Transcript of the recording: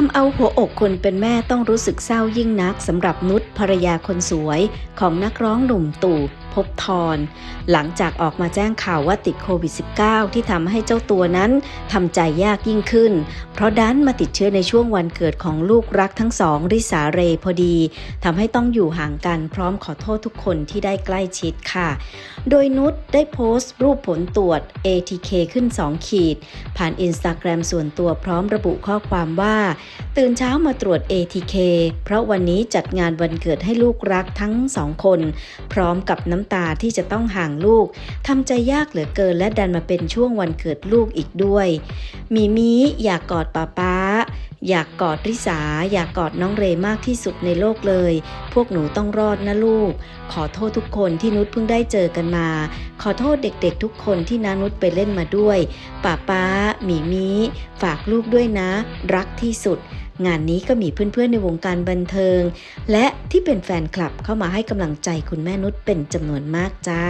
ทำเอาหัวอกคนเป็นแม่ต้องรู้สึกเศร้ายิ่งนักสำหรับนุชภรรยาคนสวยของนักร้องหนุ่มตู่ พบทร หลังจากออกมาแจ้งข่าวว่าติดโควิด -19 ที่ทำให้เจ้าตัวนั้นทำใจยากยิ่งขึ้น เพราะดันมาติดเชื้อในช่วงวันเกิดของลูกรักทั้งสองริสาเรพอดีทำให้ต้องอยู่ห่างกันพร้อมขอโทษทุกคนที่ได้ใกล้ชิดค่ะ โดยนุชได้โพสต์รูปผลตรวจ ATK ขึ้น 2 ขีด ผ่านอินสตาแกรมส่วนตัวพร้อมระบุข้อความว่า ตื่นเช้ามาตรวจ ATK เพราะวันนี้จัดงานวันเกิดให้ลูกรักทั้งสองคน พร้อมกับน้ำตาที่จะต้องห่างลูกทำใจยากเหลือเกินและดันมาเป็นช่วงวันเกิดลูกอีกด้วยมีมีอยากกอดป้าป้า อยากกอดริสา อยากกอดน้องเรมากที่สุดในโลกเลย พวกหนูต้องรอดนะลูก ขอโทษทุกคนที่นุชเพิ่งได้เจอกันมา ขอโทษเด็กๆทุกคนที่นานุชไปเล่นมาด้วยป้าป้าหมีมีฝากลูกด้วยนะ รักที่สุด งานนี้ก็มีเพื่อนๆในวงการบันเทิง และที่เป็นแฟนคลับเข้ามาให้กำลังใจคุณแม่นุชเป็นจำนวนมากจ้า